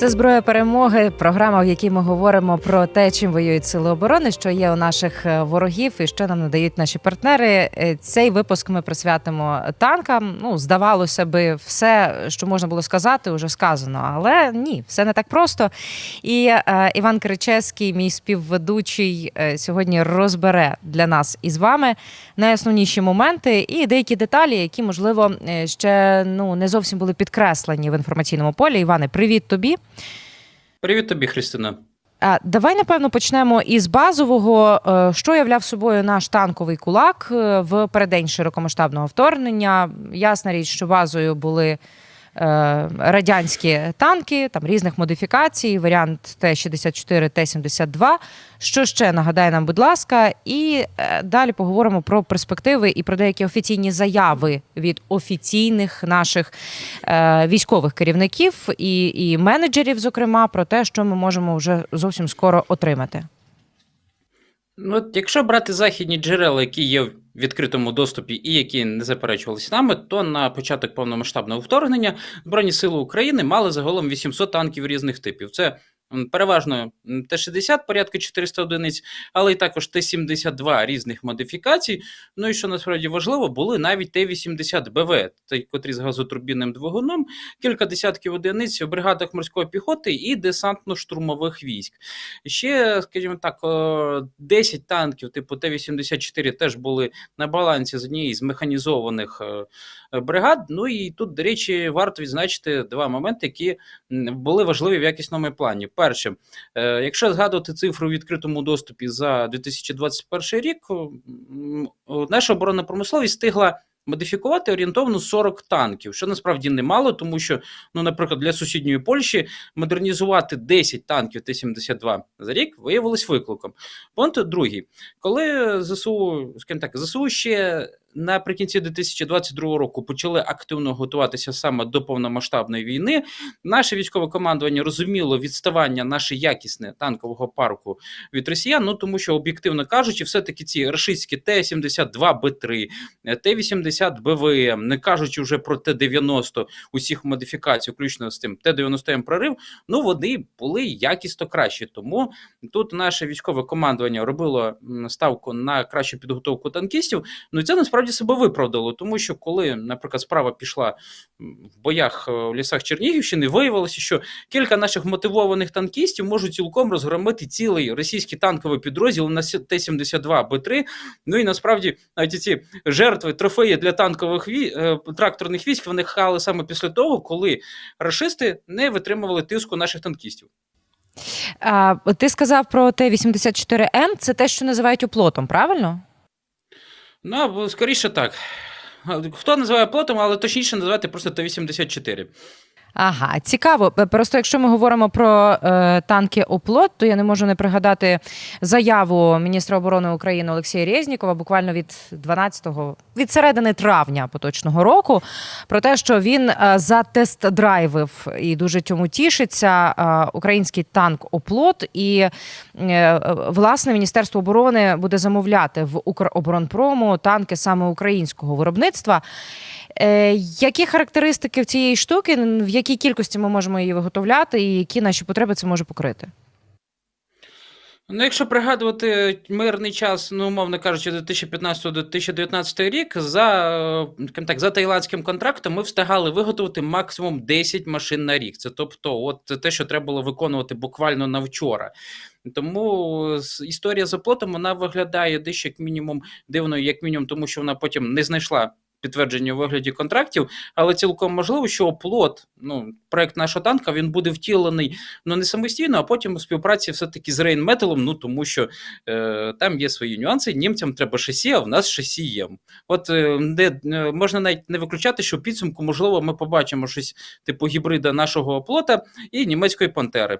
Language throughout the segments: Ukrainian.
Це зброя перемоги. Програма, в якій ми говоримо про те, чим воюють сили оборони, що є у наших е, ворогів, і що нам надають наші партнери. Е, Цей випуск ми присвятимо танкам. Ну, здавалося би, все, що можна було сказати, вже сказано. Але ні, все не так просто. І е, Іван Кричевський, мій співведучий, е, сьогодні розбере для нас із вами найосновніші моменти і деякі деталі, які можливо е, ще ну не зовсім були підкреслені в інформаційному полі. Іване, привіт тобі. Привіт тобі, Христина. А, Давай напевно почнемо із базового, Е, що являв собою наш танковий кулак е, в передень широкомасштабного вторгнення. Ясна річ, що базою були радянські танки, там різних модифікацій, варіант Т-64, Т-72. Що ще нагадай нам, будь ласка, і е, далі поговоримо про перспективи і про деякі офіційні заяви від офіційних наших е, військових керівників і, і менеджерів, зокрема, про те, що ми можемо вже зовсім скоро отримати. Ну, от якщо брати західні джерела, які є відкритому доступі і які не заперечувалися нами, то на початок повномасштабного вторгнення Збройні Сили України мали загалом 800 танків різних типів. Це переважно Т-60 порядка 400 одиниць, але й також Т-72 різних модифікацій. Ну і що насправді важливо, були навіть Т-80БВ, той, котрі з газотурбінним двигуном, кілька десятків одиниць в бригадах морської піхоти і десантно-штурмових військ. Ще, скажімо так, о, 10 танків типу Т-84 теж були на балансі з однієї з механізованих е, бригад. Ну і тут, до речі, варто відзначити два моменти, які були важливі в якісному плані. Перше, якщо згадувати цифру в відкритому доступі за 2021 рік, наша оборонна промисловість встигла. Модифікувати орієнтовно 40 танків, що насправді немало, тому що, ну, наприклад, для сусідньої Польщі модернізувати 10 танків Т-72 за рік виявилось викликом. Пункт другий. Коли ЗСУ, скажімо так, ЗСУ ще наприкінці 2022 року почали активно готуватися саме до повномасштабної війни, наше військове командування розуміло відставання наше якісне танкового парку від росіян, ну тому що, об'єктивно кажучи, все-таки ці рашистські Т-72Б3, Т-80 БВМ, не кажучи вже про Т-90 усіх модифікацій, включно з тим Т-90М прорив, ну вони були якісно кращі. Тому тут наше військове командування робило м, ставку на кращу підготовку танкістів. Ну і це насправді себе виправдало, тому що коли, наприклад, справа пішла в боях е, в лісах Чернігівщини, виявилося, що кілька наших мотивованих танкістів можуть цілком розгромити цілий російський танковий підрозділ на Т-72Б3. Ну і насправді навіть ці жертви, трофеї для танкових вій... е, тракторних військ виникали саме після того, коли рашисти не витримували тиску наших танкістів. А, ти сказав про Т-84М, це те, що називають оплотом, правильно? Ну, скоріше так. Хто називає плотом, але точніше називати просто Т-84. Ага, цікаво. Е, Просто якщо ми говоримо про е, танки оплот, то я не можу не пригадати заяву міністра оборони України Олексія Резнікова буквально від 12-го, від середини травня поточного року, про те, що він е, затест-драйвив і дуже цьому тішиться е, український танк оплот. І е, власне міністерство оборони буде замовляти в Укроборонпрому танки саме українського виробництва. Е, які характеристики в цієї штуки, в якій кількості ми можемо її виготовляти, і які наші потреби це може покрити? Ну, якщо пригадувати мирний час, ну, умовно кажучи, 2015-2019 рік, за, е, так, за таїландським контрактом ми встигали виготовити максимум 10 машин на рік. Це тобто, от те, що треба було виконувати буквально на вчора. Тому історія з оплотом вона виглядає дещо як мінімум дивною, як мінімум, тому що вона потім не знайшла підтвердження у вигляді контрактів, але цілком можливо, що оплот, ну, проект нашого танка, він буде втілений ну не самостійно, а потім у співпраці все-таки з Рейнметалом, ну тому що е, там є свої нюанси. Німцям треба шасі, а в нас шасі є. От е, не, е, можна навіть не виключати, що в підсумку, можливо, ми побачимо щось типу гібрида нашого оплота і німецької пантери.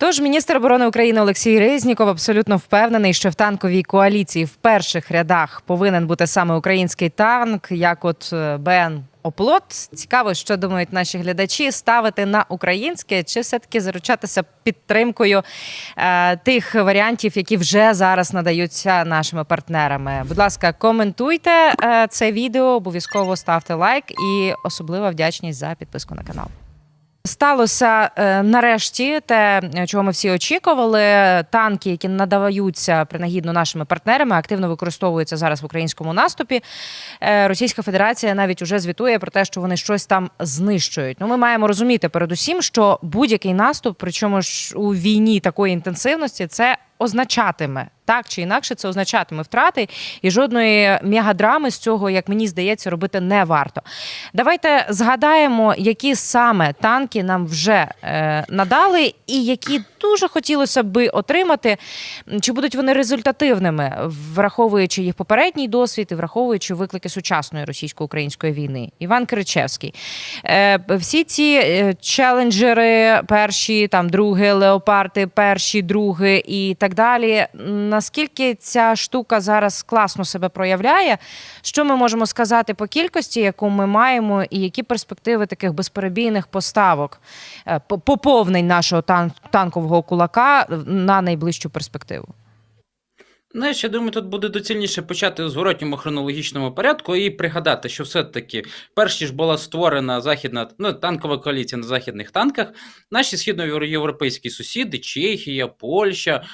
Тож міністр оборони України Олексій Резніков абсолютно впевнений, що в танковій коаліції в перших рядах повинен бути саме український танк, як от е, БН Оплот. Цікаво, що думають наші глядачі, ставити на українське чи все-таки заручатися підтримкою е, тих варіантів, які вже зараз надаються нашими партнерами. Будь ласка, коментуйте е, це відео, обов'язково ставте лайк і особлива вдячність за підписку на канал. Сталося е, нарешті те, чого ми всі очікували. Танки, які надаються принагідно нашими партнерами, активно використовуються зараз в українському наступі. Е, Російська Федерація навіть уже звітує про те, що вони щось там знищують. Ну, ми маємо розуміти передусім, що будь-який наступ, причому ж у війні такої інтенсивності, це означатиме. Так чи інакше, це означатиме втрати, і жодної мегадрами з цього, як мені здається, робити не варто. Давайте згадаємо, які саме танки нам вже е, надали, і які дуже хотілося би отримати. Чи будуть вони результативними, враховуючи їх попередній досвід і враховуючи виклики сучасної російсько-української війни? Іван Кричевський. Е, всі ці е, челенджери, перші, там другі леопарди, перші, другі і так далі. Наскільки ця штука зараз класно себе проявляє? Що ми можемо сказати по кількості, яку ми маємо, і які перспективи таких безперебійних поставок, е, поповнень нашого тан- танкового кулака на найближчу перспективу? Знаєш, я думаю, тут буде доцільніше почати у зворотньому хронологічному порядку і пригадати, що все-таки перш ніж була створена західна ну, танкова коаліція на західних танках, наші східноєвропейські сусіди, Чехія, Польща,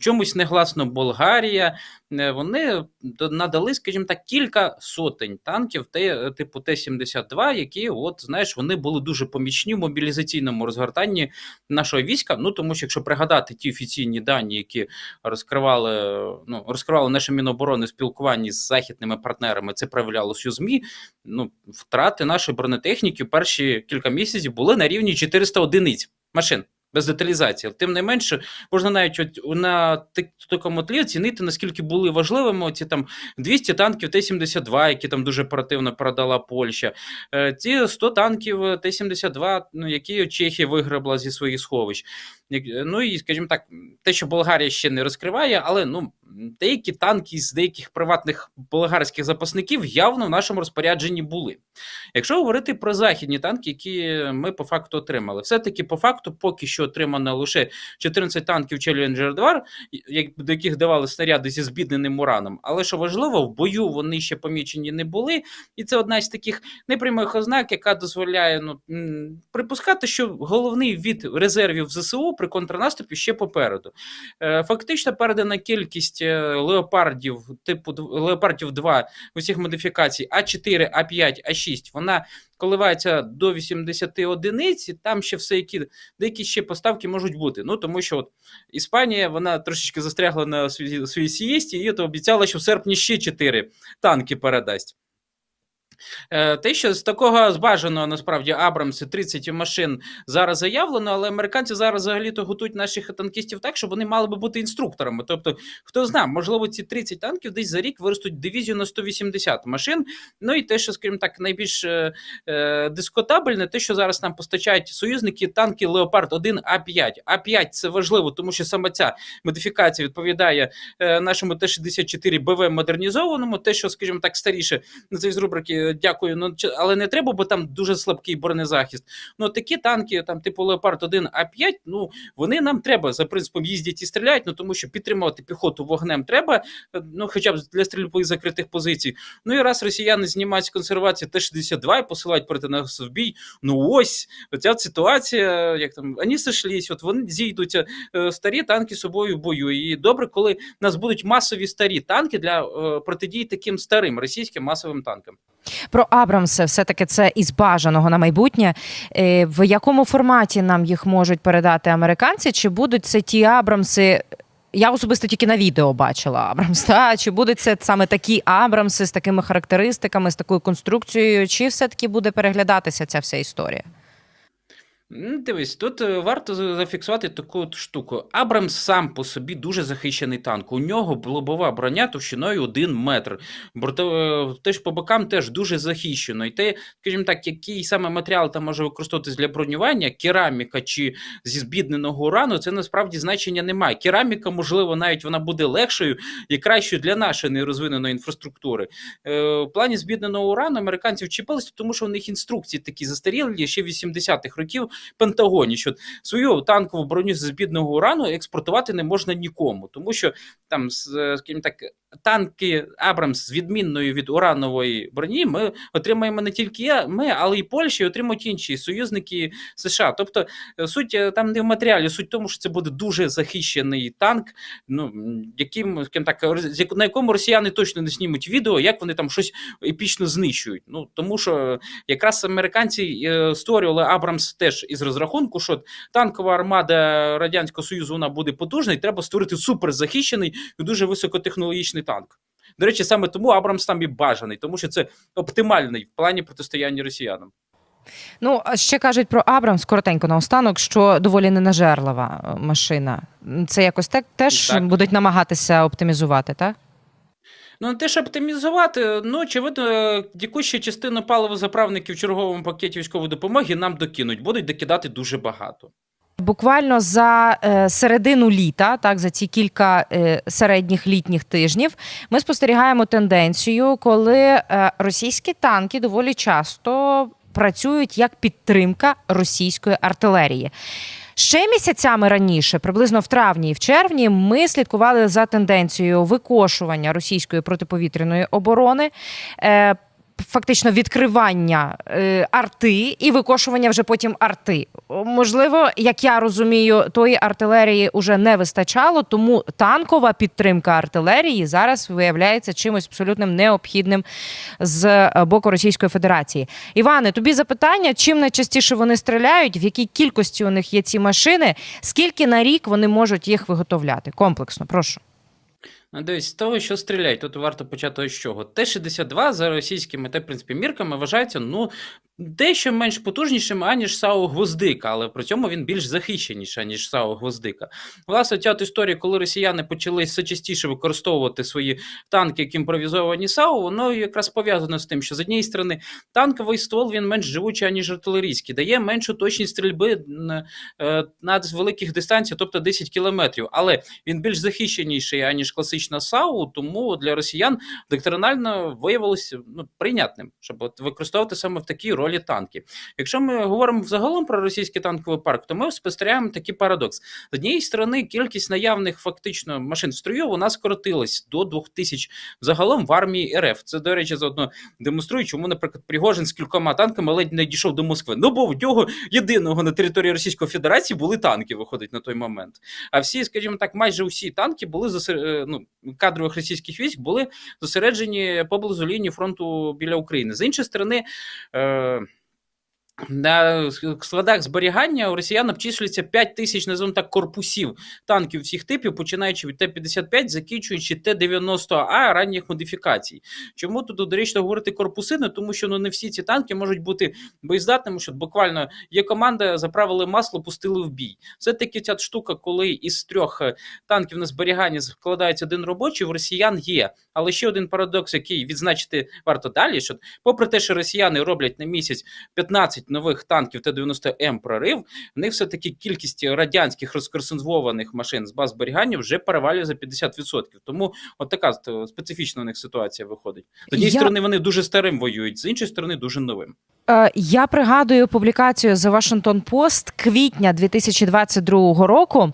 чомусь негласно Болгарія, е, вони надали, скажімо так, кілька сотень танків типу Т-72, які, от, знаєш, вони були дуже помічні в мобілізаційному розгортанні нашого війська. Ну, тому що якщо пригадати ті офіційні дані, які розкривали, ну, розкривали наше Міноборони в спілкуванні з західними партнерами, це проявлялося у ЗМІ. Ну, втрати нашої бронетехніки перші кілька місяців були на рівні 400 одиниць машин. Без деталізації, тим не менше, можна навіть от на такому тлі оцінити, наскільки були важливими ці там 200 танків Т-72, які там дуже оперативно продала Польща, е, ці 100 танків Т-72, ну, які Чехія виграбла зі своїх сховищ. Як- Ну і, скажімо так, те, що Болгарія ще не розкриває, але ну, деякі танки з деяких приватних болгарських запасників явно в нашому розпорядженні були. Якщо говорити про західні танки, які ми по факту отримали, все-таки по факту поки що отримано лише 14 танків Challenger 2, як- до яких давали снаряди зі збідненим ураном. Але що важливо, в бою вони ще помічені не були, і це одна з таких непрямих ознак, яка дозволяє ну, припускати, що головний від резервів ЗСУ при контрнаступі ще попереду. Е, Фактично передана кількість е, леопардів, типу леопардів 2 усіх модифікацій А4, А5, А6, вона коливається до 80 одиниць, і там ще все які деякі ще поставки можуть бути. Ну тому що от Іспанія вона трошечки застрягла на своїй сієсті, і от обіцяла, що в серпні ще 4 танки передасть. Е, Те, що з такого збажаного насправді Абрамси 30 машин зараз заявлено, але американці зараз взагалі-то готують наших танкістів так, щоб вони мали би бути інструкторами. Тобто, хто знає, можливо, ці 30 танків десь за рік виростуть дивізію на 180 машин. Ну і те, що, скажімо так, найбільш е, е, дискутабельне, те, що зараз нам постачають союзники танки Леопард 1 А5. А5 це важливо, тому що саме ця модифікація відповідає е, нашому Т-64 БВ модернізованому, те, що, скажімо так, старіше це з рубрики дякую, ну але не треба, бо там дуже слабкий бронезахист. Ну такі танки, там типу Леопард 1 А5, ну вони нам треба за принципом їздять і стріляють, ну тому що підтримувати піхоту вогнем треба, ну хоча б для стрільби закритих позицій. Ну і раз росіяни знімають з консервації Т-62 і посилають проти нас в бій. Ну ось оця ситуація, як там вони сошлись, от вони зійдуться е, старі танки собою в бою. І добре, коли нас будуть масові старі танки для е, протидії таким старим російським масовим танкам. Про Абрамси, все таки це із бажаного на майбутнє. Е, В якому форматі нам їх можуть передати американці? Чи будуть це ті Абрамси? Я особисто тільки на відео бачила Абрамс. Та? Чи будуть це саме такі Абрамси з такими характеристиками, з такою конструкцією, чи все-таки буде переглядатися ця вся історія? Дивись, тут е, варто зафіксувати таку от штуку. Абрамс сам по собі дуже захищений танк. У нього лобова броня товщиною 1 метр. Борто... е, Теж по бокам теж дуже захищено. І те, скажімо так, який саме матеріал там може використовуватись для бронювання, кераміка чи зі збідненого урану, це насправді значення немає. Кераміка, можливо, навіть вона буде легшою і кращою для нашої нерозвиненої інфраструктури. Е, В плані збідненого урану американці вчепилися, тому що у них інструкції такі застарілі ще 80-х років Пентагоні, що свою танкову броню з бідного урану експортувати не можна нікому, тому що там, е, скажімо так, танки Абрамс з відмінною від уранової броні ми отримаємо не тільки ми, але й Польща, і отримають інші союзники США. Тобто е, суть е, там не в матеріалі, суть в тому, що це буде дуже захищений танк, ну яким, скажімо так, на якому росіяни точно не знімуть відео, як вони там щось епічно знищують. Ну тому що якраз американці створювали Абрамс теж із розрахунку, що танкова армада радянського союзу вона буде потужна, і треба створити суперзахищений і дуже високотехнологічний танк. До речі, саме тому Абрамс там і бажаний, тому що це оптимальний в плані протистояння росіянам. Ну, а ще кажуть про Абрамс коротенько наостанок, що доволі ненажерлива е, машина. Це якось так теж Так. будуть намагатися оптимізувати, так? Ну, не те, щоб оптимізувати, ну, очевидно, якусь ще частину паливозаправників в черговому пакеті військової допомоги нам докинуть, будуть докидати дуже багато. Буквально за е, середину літа, так за ці кілька е, середніх літніх тижнів, ми спостерігаємо тенденцію, коли е, російські танки доволі часто працюють як підтримка російської артилерії. Ще місяцями раніше, приблизно в травні і в червні, ми слідкували за тенденцією викошування російської протиповітряної оборони. Фактично відкривання е, арти і викошування вже потім арти. Можливо, як я розумію, тої артилерії вже не вистачало, тому танкова підтримка артилерії зараз виявляється чимось абсолютно необхідним з е, боку Російської Федерації. Іване, тобі запитання: чим найчастіше вони стріляють, в якій кількості у них є ці машини, скільки на рік вони можуть їх виготовляти? Комплексно, прошу. Ну, Дивись, з того, що стріляють, тут варто почати з чого. Т-62 за російськими та, в принципі, мірками вважається, ну, дещо менш потужнішим, аніж САУ Гвоздика, але при цьому він більш захищеніший, ніж САУ Гвоздика. Власне, ця от історія, коли росіяни почали все частіше використовувати свої танки, як імпровізовані САУ, воно якраз пов'язано з тим, що з однієї сторони танковий ствол він менш живучий, аніж артилерійський, дає меншу точність стрільби на, е, великих дистанціях, тобто 10 кілометрів. Але він більш захищеніший, аніж класична САУ, тому для росіян доктринально виявилося ну, прийнятним, щоб от використовувати саме в такій ролі танки. Якщо ми говоримо взагалом про російський танковий парк, то ми спостерігаємо такий парадокс. З однієї сторони, кількість наявних фактично машин в строю вона скоротилась до 2000 загалом в армії РФ. Це, до речі, заодно демонструє, чому, наприклад, Пригожин з кількома танками ледь не дійшов до Москви. Ну, бо в нього єдиного на території Російської Федерації були танки, виходить на той момент. А всі, скажімо так, майже усі танки були е, ну, кадрових російських військ були зосереджені поблизу лінії фронту біля України. З іншої сторони. Е... На складах зберігання у росіян обчислюється 5 тисяч, називаємо так, корпусів танків всіх типів, починаючи від Т-55, закінчуючи Т-90А ранніх модифікацій. Чому тут доречно говорити корпуси? Ну, тому що ну, не всі ці танки можуть бути боєздатними, що буквально є команда, заправили масло, пустили в бій. Все-таки ця штука, коли із трьох е, танків на зберігання складається один робочий, в росіян є. Але ще один парадокс, який відзначити варто далі, що попри те, що росіяни роблять на місяць 15 нових танків Т-90М прорив, в них все-таки кількість радянських розконсервованих машин з баз зберігання вже перевалює за 50%. Тому от така специфічна у них ситуація виходить. З однієї Я- сторони, вони дуже старим воюють, з іншої сторони, дуже новим. Е, Я пригадую публікацію The Washington Post квітня 2022 року.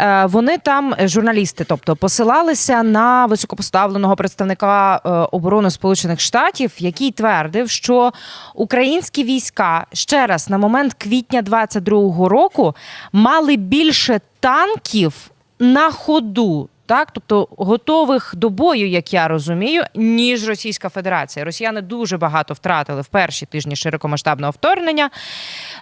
Е, Вони там, е, журналісти, тобто, посилалися на високопоставленого представника оборони Сполучених Штатів, який твердив, що українські війська ще раз на момент квітня 2022 року мали більше танків на ходу. Так, тобто готових до бою, як я розумію, ніж Російська Федерація. Росіяни дуже багато втратили в перші тижні широкомасштабного вторгнення.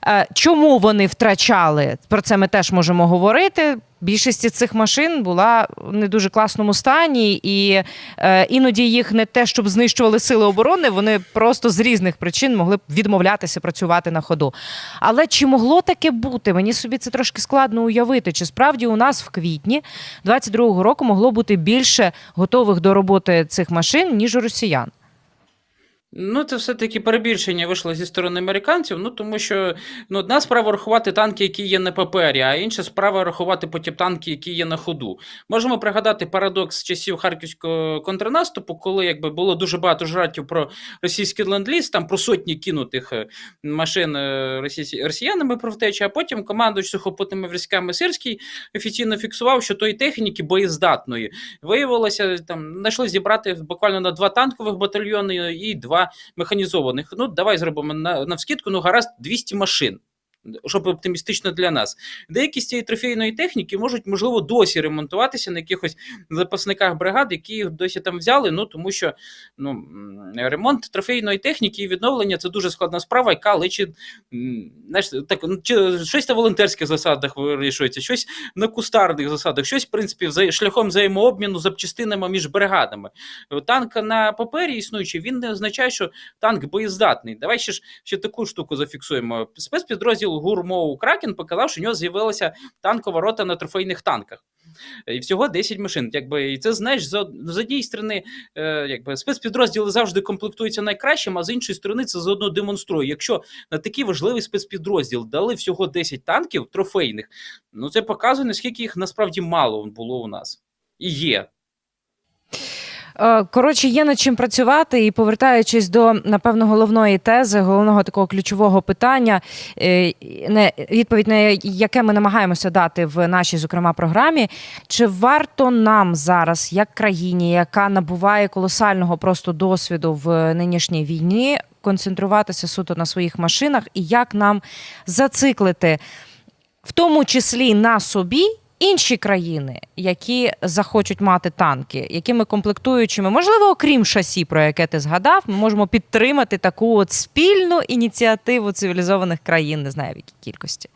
Е, Чому вони втрачали? Про це ми теж можемо говорити. Більшість цих машин була в не дуже класному стані, і е, іноді їх не те, щоб знищували сили оборони, вони просто з різних причин могли б відмовлятися працювати на ходу. Але чи могло таке бути? Мені собі це трошки складно уявити. Чи справді у нас в квітні 22-го року могло бути більше готових до роботи цих машин, ніж у росіян? Ну, це все-таки перебільшення вийшло зі сторони американців. Ну тому що ну, одна справа рахувати танки, які є на папері, а інша справа рахувати потім танки, які є на ходу. Можемо пригадати парадокс часів харківського контрнаступу, коли якби було дуже багато жартів про російський ленд-ліз, там про сотні кинутих е, машин е, росіянами про втечі, а потім командуючий сухопутними військами Сирський офіційно фіксував, що тої техніки боєздатної виявилося, там знайшли зібрати буквально на два танкових батальйони і два механізованих. Ну, давай зробимо на, навскидку, ну гаразд 200 машин. Щоб оптимістично для нас. Деякі з цієї трофейної техніки можуть, можливо, досі ремонтуватися на якихось запасниках бригад, які їх досі там взяли. Ну тому що ну, ремонт трофейної техніки і відновлення це дуже складна справа, яка личить знаєш, так, ну, щось на волонтерських засадах вирішується, щось на кустарних засадах, щось, в принципі, шляхом взаємообміну запчастинами між бригадами. Танк на папері існуючий, він не означає, що танк боєздатний. Давай ще ж ще таку штуку зафіксуємо. Спецпідрозділ ГУРМОУ Кракен показав, що у нього з'явилася танкова рота на трофейних танках. І всього 10 машин. Якби, і це знаєш, з однієї сторони, е, якби спецпідрозділи завжди комплектуються найкращим, а з іншої сторони, це заодно демонструє. Якщо на такий важливий спецпідрозділ дали всього 10 танків трофейних, ну це показує, наскільки їх насправді мало було у нас. І є. Е, Коротше, є над чим працювати, і повертаючись до напевно головної тези, головного такого ключового питання, е, відповідь на яке ми намагаємося дати в нашій, зокрема, програмі. Чи варто нам зараз, як країні, яка набуває колосального просто досвіду в нинішній війні, концентруватися суто на своїх машинах, і як нам зациклити, в тому числі на собі? Інші країни, які захочуть мати танки, якими комплектуючими, можливо, окрім шасі, про яке ти згадав, ми можемо підтримати таку от спільну ініціативу цивілізованих країн, не знаю в якій кількості.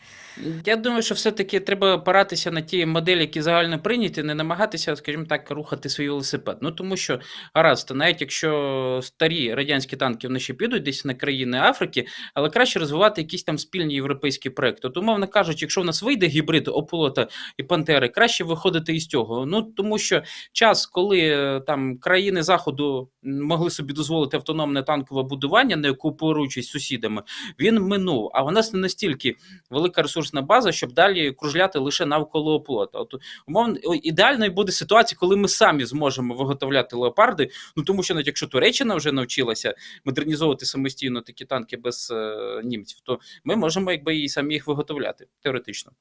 Я думаю, що все-таки треба опиратися на ті моделі, які загально прийняті, не намагатися, скажімо так, рухати свій велосипед. Ну тому що гаразд, навіть якщо старі радянські танки вони ще підуть десь на країни Африки, але краще розвивати якісь там спільні європейські проекти. От, умовно кажучи, якщо в нас вийде гібрид ополота і пантери, краще виходити із цього. Ну тому що час, коли е, там країни заходу могли собі дозволити автономне танкове будування, не кооперуючись з сусідами, він минув. А в нас не настільки велика ресурсна база, щоб далі кружляти лише навколо оплота. От умовно ідеальною буде ситуація, коли ми самі зможемо виготовляти леопарди. Ну тому що навіть якщо Туреччина вже навчилася модернізовувати самостійно такі танки без е, німців, то ми можемо якби і самі їх виготовляти теоретично.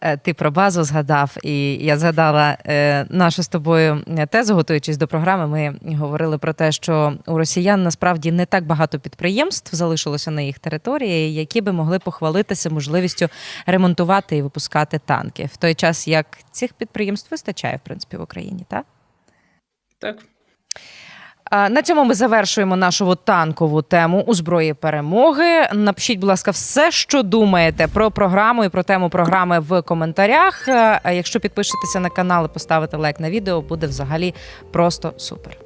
Е, Ти про базу згадав, і я згадала е, нашу з тобою тезу, готуючись до програми. Ми говорили про те, що у росіян насправді не так багато підприємств залишилося на їх території, які би могли похвалитися можливістю ремонтувати і випускати танки в той час, як цих підприємств вистачає в принципі в Україні, так? Так. На цьому ми завершуємо нашу танкову тему у зброї перемоги. Напишіть, будь ласка, все, що думаєте про програму і про тему програми в коментарях. Якщо підпишетеся на канал і поставите лайк на відео, буде взагалі просто супер.